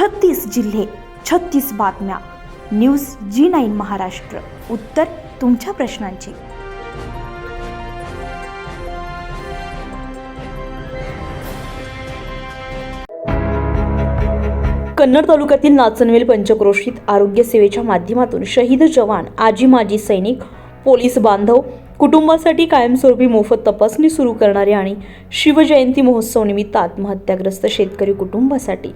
छत्तीस जिल्हे छत्तीस बातम्या. न्यूज जी नाईन महाराष्ट्र. उत्तर तुमच्या प्रश्नांची. कन्नड तालुक्यातील नाचनवेल पंचक्रोशीत आरोग्य सेवेच्या माध्यमातून शहीद जवान आजी माजी सैनिक पोलीस बांधव कुटुंबासाठी कायमस्वरूपी मोफत तपासणी सुरू करणारे आणि शिवजयंती महोत्सव निमित्त आत्महत्याग्रस्त शेतकरी कुटुंबासाठी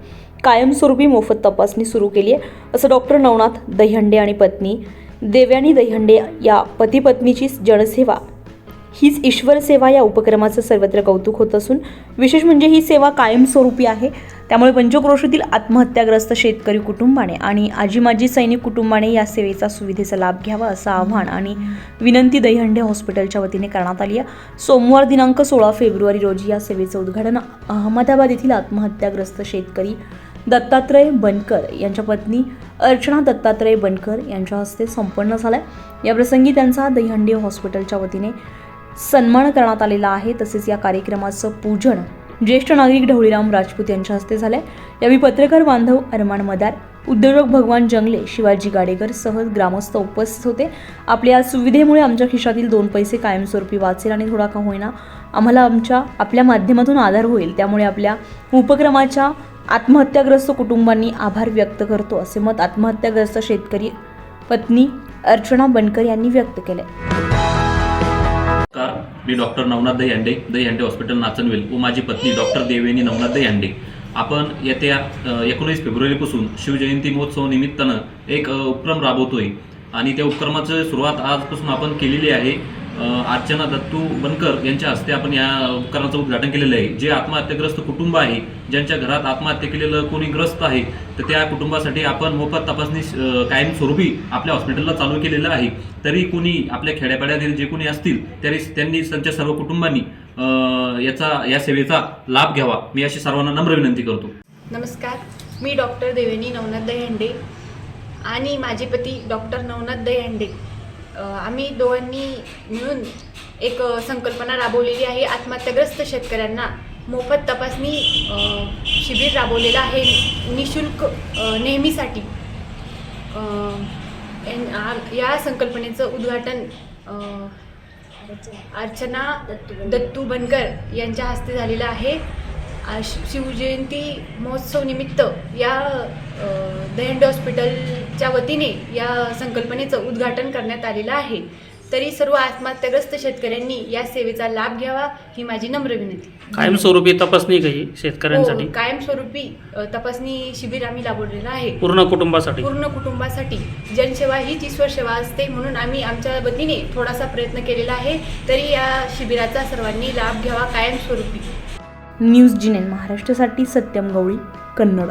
कायमस्वरूपी मोफत तपासणी सुरू केली आहे. असं डॉक्टर नवनाथ दहिहंडे आणि पत्नी देव्यानी दहिहंडे या पतीपत्नीची जनसेवा हीच ईश्वर सेवा या उपक्रमाचं सर्वत्र कौतुक होत असून विशेष म्हणजे ही सेवा कायमस्वरूपी आहे. त्यामुळे पंचक्रोशीतील आत्महत्याग्रस्त शेतकरी कुटुंबाने आणि आजी माजी सैनिक कुटुंबाने या सेवेचा सुविधेचा लाभ घ्यावा असं आव्हान आणि विनंती दहीहंडे हॉस्पिटलच्या वतीने करण्यात आली आहे. सोमवार दिनांक सोळा फेब्रुवारी रोजी या सेवेचं उद्घाटन अहमदाबाद येथील आत्महत्याग्रस्त शेतकरी दत्तात्रय बनकर यांच्या पत्नी अर्चना दत्तात्रय बनकर यांच्या हस्ते संपन्न झालाय. याप्रसंगी त्यांचा दहीहंडी हॉस्पिटलच्या वतीने सन्मान करण्यात आलेला आहे. तसेच या कार्यक्रमाचं पूजन ज्येष्ठ नागरिक ढवळीराम राजपूत यांच्या हस्ते झाल्या. यावेळी पत्रकार बांधव अरमान मदार उद्योजक भगवान जंगले शिवाजी गाडेकर सहज ग्रामस्थ उपस्थित होते. आपल्या सुविधेमुळे आमच्या खिशातील दोन पैसे कायमस्वरूपी वाचेल आणि थोडा का होईना आम्हाला आमच्या आपल्या माध्यमातून आधार होईल. त्यामुळे आपल्या उपक्रमाच्या आत्महत्याग्रस्त कुटुंबांनी आभार व्यक्त करतो असे मत आत्महत्याग्रस्त शेतकरी पत्नी अर्चना बनकर यांनी व्यक्त केले मी डॉक्टर नवनाथ दहीहंडे दहीहंडे हॉस्पिटल नाचनवेल व माझी पत्नी डॉक्टर देवेनी नवनाथ दहीहंडे. आपण येत्या एकोणीस फेब्रुवारीपासून शिवजयंती महोत्सव निमित्तानं एक उपक्रम राबवतोय. आणि त्या उपक्रमाची सुरुवात आजपासून आपण केलेली आहे. अर्चना दत्तू बनकर यांच्या हस्ते आपण या उपकरणाचं उद्घाटन केलेलं आहे. जे आत्महत्याग्रस्त कुटुंब आहे ज्यांच्या घरात आत्महत्या केलेलं कोणी ग्रस्त आहे तर त्या कुटुंबासाठी आपण मोफत तपासणी कायमस्वरूपी आपल्या हॉस्पिटलला चालू केलेलं आहे. तरी कोणी आपल्या खेड्यापाड्यातील जे कोणी असतील तरी त्यांनी त्यांच्या सर्व कुटुंबांनी याचा या सेवेचा लाभ घ्यावा. मी अशी सर्वांना नम्र विनंती करतो. नमस्कार. मी डॉक्टर देवेनी नवनाथ दहीहंडे आणि माझे पती डॉक्टर नवनाथ दहीहंडे आम्ही दोघांनी मिळून एक संकल्पना राबवलेली आहे. आत्महत्याग्रस्त शेतकऱ्यांना मोफत तपासणी शिबिर राबवलेलं आहे निशुल्क नेहमीसाठी. या संकल्पनेचं उद्घाटन अर्चना दत्तू बनकर यांच्या हस्ते झालेलं आहे. शिवजयंती महोत्सव निमित्त या अ, दहीहंडी हॉस्पिटलच्या वतीने या संकल्पनेचं उद्घाटन करण्यात आलेलं आहे. तरी सर्व आत्महत्याग्रस्त शेतकऱ्यांनी या सेवेचा लाभ घ्यावा ही माझी नम्र विनंती. कायमस्वरूपी तपासणी काही शेतकऱ्यांसाठी? हो, कायमस्वरूपी तपासणी शिबिर आम्ही राबवलेलं आहे. पूर्ण कुटुंबासाठी? पूर्ण कुटुंबासाठी. जनसेवा हीच ईश्वर सेवा असते म्हणून आम्ही आमच्या वतीने थोडासा प्रयत्न केलेला आहे. तरी या शिबिराचा सर्वांनी लाभ घ्यावा कायमस्वरूपी. न्यूज जिनेन महाराष्ट्रासाठी सत्यम गवळी कन्नड.